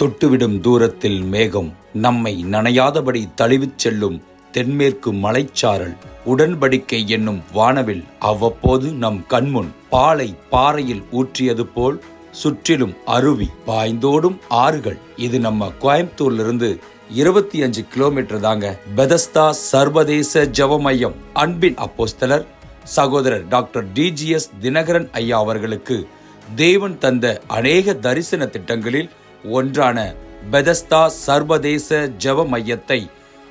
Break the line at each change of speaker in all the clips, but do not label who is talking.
தொட்டுவிடும் தூரத்தில் மேகம் நம்மை நனையாதபடி தழுவிச் செல்லும் தென்மேற்கு மலைச்சாரல். உடன்படிக்கை என்னும் வானவில் அவ்வப்போது நம் கண்முன் பாலை பாறையில் ஊற்றியது போல் சுற்றிலும் அருவி பாய்ந்தோடும் ஆறுகள். இது நம்ம கோயம்புத்தூர்ல இருந்து இருபத்தி அஞ்சு கிலோமீட்டர் தாங்க பெதஸ்தா சர்வதேச ஜவ மையம். அன்பின் அப்போஸ்தலர் சகோதரர் டாக்டர் டிஜிஎஸ் தினகரன் ஐயா அவர்களுக்கு தேவன் தந்த அநேக தரிசன திட்டங்களில் ஒன்றான பெதஸ்தா சர்வதேச ஜெப மையத்தை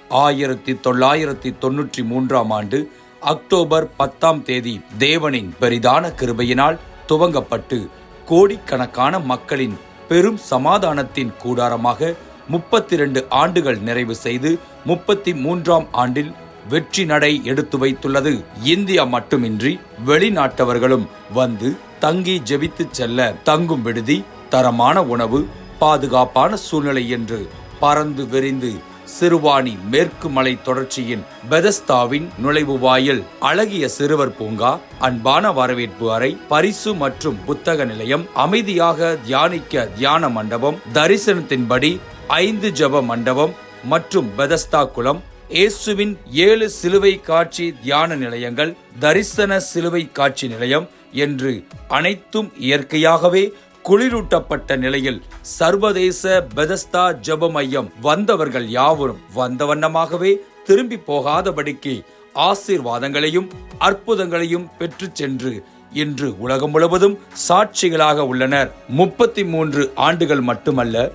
ஆயிரத்தி தொள்ளாயிரத்தி தொன்னூற்றி மூன்றாம் ஆண்டு அக்டோபர் பத்தாம் தேதி தேவனின் பெரிதான கிருபையினால் துவங்கப்பட்டு கோடிக்கணக்கான மக்களின் பெரும் சமாதானத்தின் கூடாரமாக முப்பத்தி ரெண்டு ஆண்டுகள் நிறைவு செய்து முப்பத்தி மூன்றாம் ஆண்டில் வெற்றி நடை எடுத்து வைத்துள்ளது. இந்தியா மட்டுமின்றி வெளிநாட்டவர்களும் வந்து தங்கி ஜெபித்து செல்ல தங்கும் விடுதி தரமான உணவு பாதுகாப்பான சூழ்நிலை என்று பறந்து விரிந்து சிறுவாணி மேற்கு மலை தொடர்ச்சியின் பெதஸ்தாவின் நுழைவு வாயில் அழகிய சிறுவர் பூங்கா அன்பான வரவேற்பு அறை பரிசு மற்றும் புத்தக நிலையம் அமைதியாக தியானிக்க தியான மண்டபம் தரிசனத்தின்படி ஐந்து ஜெப மண்டபம் மற்றும் பெதஸ்தா குளம் இயேசுவின் ஏழு சிலுவை காட்சி தியான நிலையங்கள் தரிசன சிலுவை காட்சி நிலையம் என்று அனைத்தும் இயற்கையாகவே குளிரூட்டப்பட்ட நிலையில் சர்வதேச பெதஸ்தா ஜெப மையம் வந்தவர்கள் யாவரும் வந்த வண்ணமாகவே திரும்பி போகாதபடிக்கு ஆசீர்வாதங்களையும் அற்புதங்களையும் பெற்று சென்று இன்று உலகம் முழுவதும் சாட்சிகளாக உள்ளனர். முப்பத்தி மூன்று ஆண்டுகள் மட்டுமல்ல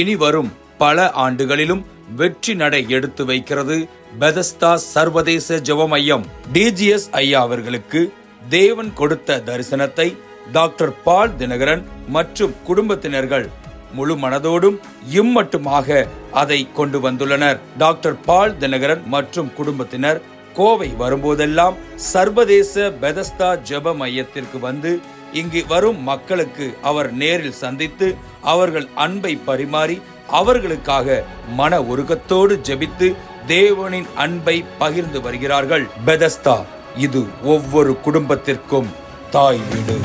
இனி வரும் பல ஆண்டுகளிலும் வெற்றி நடை எடுத்து வைக்கிறது பெதஸ்தா சர்வதேச ஜெப மையம். டிஜிஎஸ் ஐயா அவர்களுக்கு தேவன் கொடுத்த தரிசனத்தை டாக்டர் பால் தினகரன் மற்றும் குடும்பத்தினர்கள் முழு மனதோடும் இம்மட்டுமாக அதை கொண்டு வந்துள்ளனர். டாக்டர் பால் தினகரன் மற்றும் குடும்பத்தினர் கோவை வரும்போதெல்லாம் சர்வதேச பெதஸ்தா ஜெப மையத்திற்கு வந்து இங்கு வரும் மக்களுக்கு அவர் நேரில் சந்தித்து அவர்கள் அன்பை பரிமாறி அவர்களுக்காக மன உருக்கத்தோடு ஜெபித்து தேவனின் அன்பை பகிர்ந்து வருகிறார்கள். பெதஸ்தா இது ஒவ்வொரு குடும்பத்திற்கும் தாய் வீடு.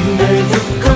உங்கள் துக்கம்